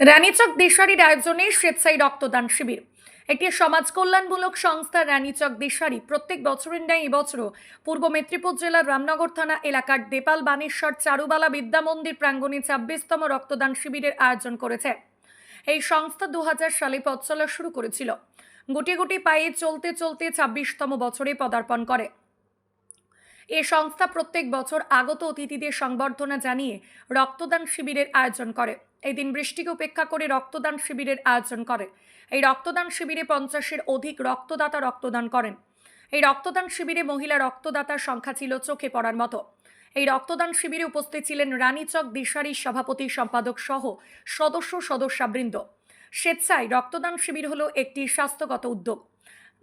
রানীচক দেশারির আয়োজনে স্বেচ্ছায় রক্তদান শিবির। একটি সমাজ কল্যাণমূলক সংস্থা রানীচক দেশারি প্রত্যেক বছরের ন্যায় এবছরও পূর্ব মেদিনীপুর জেলার রামনগর থানা এলাকার দেপাল বানেশ্বর চারুবালা বিদ্যা মন্দির প্রাঙ্গণে ছাব্বিশতম রক্তদান শিবিরের আয়োজন করেছে। এই সংস্থা দু হাজার সালে পথ চলা শুরু করেছিল। গুটি গুটি পায়ে চলতে চলতে ছাব্বিশতম বছরে পদার্পণ করে। এ সংস্থা প্রত্যেক বছর আগত অতিথিদের সংবর্ধনা জানিয়ে রক্তদান শিবিরের আয়োজন করে। এই দিন বৃষ্টিকে উপেক্ষা করে রক্তদান শিবিরের আয়োজন করে। এই রক্তদান শিবিরে পঞ্চাশের অধিক রক্তদাতা রক্তদান করেন। এই রক্তদান শিবিরে মহিলা রক্তদাতার সংখ্যা ছিল চোখে পড়ার মতো। এই রক্তদান শিবিরে উপস্থিত ছিলেন রানীচক দিশারির সভাপতি সম্পাদক সহ সদস্য সদস্যাবৃন্দ। স্বেচ্ছায় রক্তদান শিবির হলো একটি স্বাস্থ্যগত উদ্যোগ।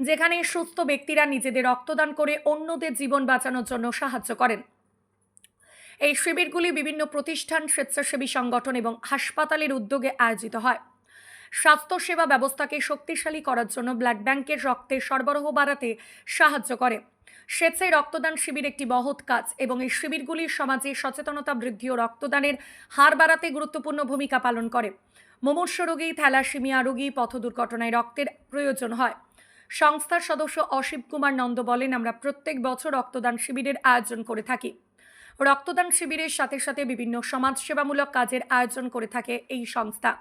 যেখানে সুস্থ ব্যক্তিরা নিজেদের রক্তদান করে অন্যদের জীবন বাঁচানোর জন্য সাহায্য করেন। এই শিবিরগুলি বিভিন্ন প্রতিষ্ঠান, স্বেচ্ছাসেবী সংগঠন এবং হাসপাতালের উদ্যোগে আয়োজিত হয়। স্বাস্থ্যসেবা ব্যবস্থাকে শক্তিশালী করার জন্য ব্লাড ব্যাংকের রক্তের সরবরাহ বাড়াতে সাহায্য করে। স্বেচ্ছায় রক্তদান শিবির একটি মহৎ কাজ এবং এই শিবিরগুলি সমাজে সচেতনতা বৃদ্ধি ও রক্তদানের হার বাড়াতে গুরুত্বপূর্ণ ভূমিকা পালন করে। মুমূর্ষ রোগী, থ্যালাসিমিয়া রোগী পথ দুর্ঘটনায় রক্তের প্রয়োজন হয়। সংস্থার সদস্য অসীম কুমার নন্দ বলেন, আমরা প্রত্যেক বছর রক্তদান শিবিরের আয়োজন করে থাকি। রক্তদান শিবিরের সাথে সাথে বিভিন্ন সমাজসেবামূলক কাজের আয়োজন করে থাকে এই সংস্থা।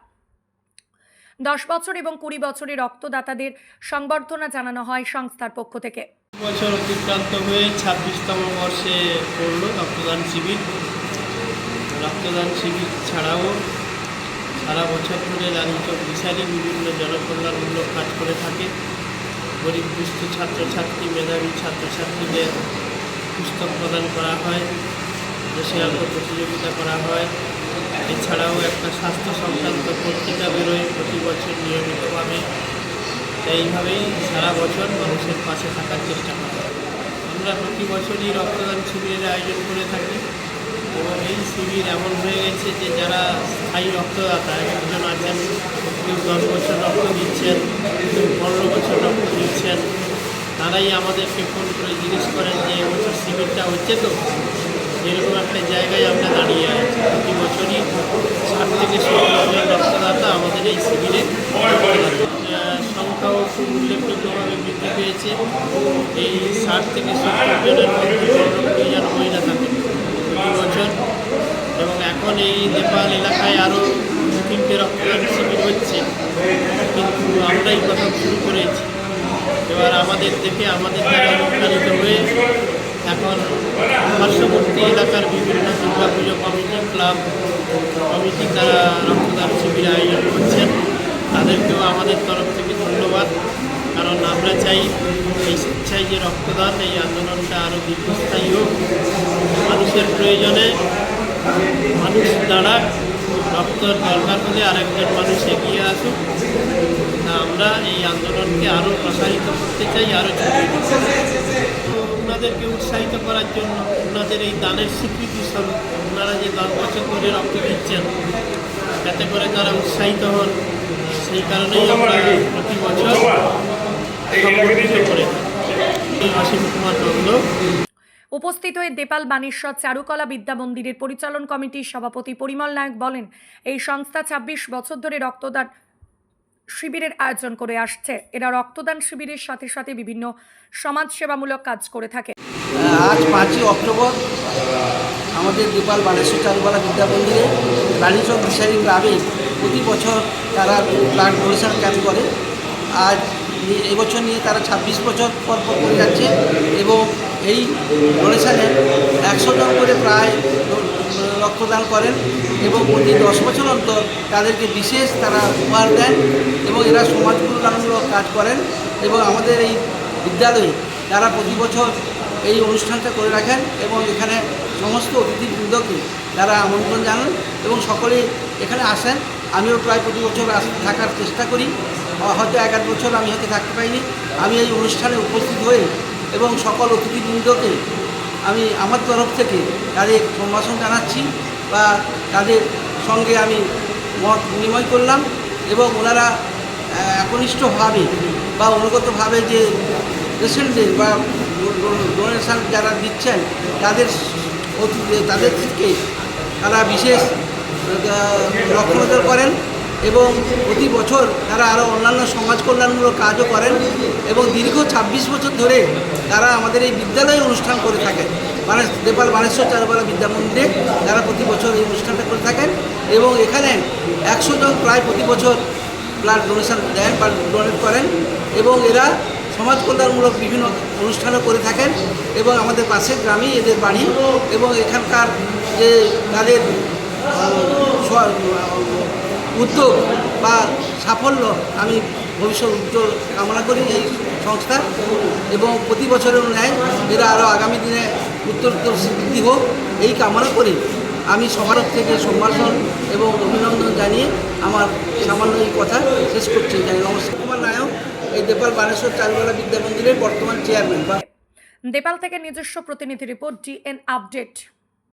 দশ বছর এবং কুড়ি বছরের রক্তদাতাদের সংবর্ধনা জানানো হয় সংস্থার পক্ষ থেকে। বছর অতিক্রান্ত হয়ে ছাব্বিশতম বর্ষে পড়ল রক্তদান শিবির। রক্তদান শিবির ছাড়াও সারা বছর ধরে রানীচক বিশালী বিভিন্ন জনকল্যাণমূলক কাজ করে থাকে। গরিব দুস্থ ছাত্রছাত্রী, মেধাবী ছাত্রছাত্রীদের পুস্তক প্রদান করা হয়, দেশে আলো প্রতিযোগিতা করা হয় এছাড়াও একটা স্বাস্থ্য সংক্রান্ত পত্রিকা বেরোয় প্রতি বছর নিয়মিতভাবে এইভাবেই সারা বছর মানুষের পাশে থাকার চেষ্টা করা হয়। আমরা প্রতি বছরই রক্তদান শিবিরের আয়োজন করে থাকি এবং এই শিবির এমন হয়ে গেছে যে যারা স্থায়ী রক্তদাতা, একজন আছেন কেউ দশ বছর রক্ত দিচ্ছেন কেউ পনেরো বছর রক্ত দিচ্ছেন। তারাই আমাদেরকে ফোন করে জিজ্ঞেস করেন যে এবছর শিবিরটা হচ্ছে তো? এরকম একটা জায়গায় আমরা দাঁড়িয়ে আছি। প্রতি বছরই ষাট থেকে সত্তর রক্তদাতা আমাদের এই শিবিরে সংখ্যাও খুব উল্লেখযোগ্যভাবে বৃদ্ধি পেয়েছে। এই ষাট থেকে সত্তর জনের মধ্যে মহিলা থাকে প্রতি বছর। এবং এখন এই নেপাল এলাকায় আরও তিনটে রক্তদান শিবির হচ্ছে। কিন্তু আমরাই প্রথম শুরু করেছি। এবার আমাদের দেখে আমাদের দ্বারা অনুপ্রাণিত হয়ে এখন পার্শ্ববর্তী এলাকার বিভিন্ন দুর্গা পুজো কমিটি, ক্লাব কমিটি তারা রক্তদান শিবির আয়োজন করছেন, তাদেরকেও আমাদের তরফ থেকে ধন্যবাদ। কারণ আমরা চাই এই স্বেচ্ছায় যে রক্তদান, এই আন্দোলনটা আরও দীর্ঘস্থায়ী হোক। মানুষের প্রয়োজনে মানুষ দাঁড়াক। রক্তর দরকার হলে আরেকজন মানুষ এগিয়ে আসুক। আমরা এই আন্দোলনকে আরও প্রসারিত করতে চাই আরও ওনাদেরকে উৎসাহিত করার জন্য ওনাদের এই দানের স্বীকৃতি স্বরূপ ওনারা যে দশ বছর ধরে রক্ত দিচ্ছেন যাতে করে তারা উৎসাহিত হন। সেই কারণেই আমরা প্রতি বছর সংগঠিত করে। অসীম কুমার নন্দ। উপস্থিত হয়ে দেপাল বানেশ্বর চারুকলা বিদ্যা মন্দিরের পরিচালন কমিটির সভাপতি পরিমল নায়ক বলেন, এই সংস্থা ২৬ বছর ধরে রক্তদান শিবিরের আয়োজন করে আসছে। এরা রক্তদান শিবিরের সাথে সাথে বিভিন্ন সমাজসেবামূলক কাজ করে থাকে। আজ পাঁচই অক্টোবর, আমাদের গোপাল বানেশ্বর চারুকলা বিদ্যা মন্দিরে রানীচক দিশারি ক্লাবে প্রতি বছর তারা ব্লাড ডোনেশন ক্যাম্প করে। আজ এবছর নিয়ে তারা ছাব্বিশ বছর পর পর যাচ্ছে এবং এই ডোনেশনে একশো জন করে প্রায় রক্তদান করেন এবং প্রতি দশ বছর অন্তর তাদেরকে বিশেষ তারা উপহার দেন এবং এরা সমাজ কল্যাণমূলক কাজ করেন এবং আমাদের এই বিদ্যালয়ে তারা প্রতি বছর এই অনুষ্ঠানটা করে রাখেন এবং এখানে সমস্ত অতিথিবৃন্দকে তারা আমন্ত্রণ জানান এবং সকলেই এখানে আসেন, আমিও প্রায় প্রতি বছর থাকার চেষ্টা করি। হয়তো এক বছর আমি হয়তো থাকতে পারিনি। আমি এই অনুষ্ঠানে উপস্থিত হয়ে এবং সকল অতিথিবৃন্দকে আমি আমার তরফ থেকে তাদের সম্ভাষণ জানাচ্ছি বা তাদের সঙ্গে আমি মত বিনিময় করলাম এবং ওনারা একনিষ্ঠভাবে বা অনুগতভাবে যে পেশেন্টদের বা ডোনেশন যারা দিচ্ছেন, তাদের তাদের থেকে তারা বিশেষ লক্ষ্য করেন। এবং প্রতি বছর তারা আরও অন্যান্য সমাজ কল্যাণমূলক কাজও করেন এবং দীর্ঘ ছাব্বিশ বছর ধরে তারা আমাদের এই বিদ্যালয়ে অনুষ্ঠান করে থাকেন। মানে নেপাল বানেশ্বর চারুকলা বিদ্যা মন্দিরে তারা প্রতি বছর এই অনুষ্ঠানটা করে থাকেন এবং এখানে একশো জন প্রায় প্রতি বছর ব্লাড ডোনেশন দেন বা ডোনেট করেন এবং এরা সমাজ কল্যাণমূলক বিভিন্ন অনুষ্ঠানও করে থাকেন এবং আমাদের পাশের গ্রামেই এদের বাড়ি এবং এখানকার যে তাদের উদ্যোগ বা সাফল্য আমি ভবিষ্যৎ উজ্জ্বল কামনা করি এই সংস্থা এবং প্রতি বছরের ন্যায় এরা আরও আগামী দিনে উত্তরোত্তর বৃদ্ধি হোক, এই কামনা করি। আমি সবার থেকে সম্ভাষণ এবং অভিনন্দন জানিয়ে আমার সামান্য এই কথা শেষ করছি। জানি নমস্কার কুমার নায়ক, এই দেপাল বানেশ্বর চারুকলা বিদ্যা মন্দিরের বর্তমান চেয়ারম্যান নেপাল থেকে নিজস্ব প্রতিনিধি রিপোর্ট ডিএন আপডেট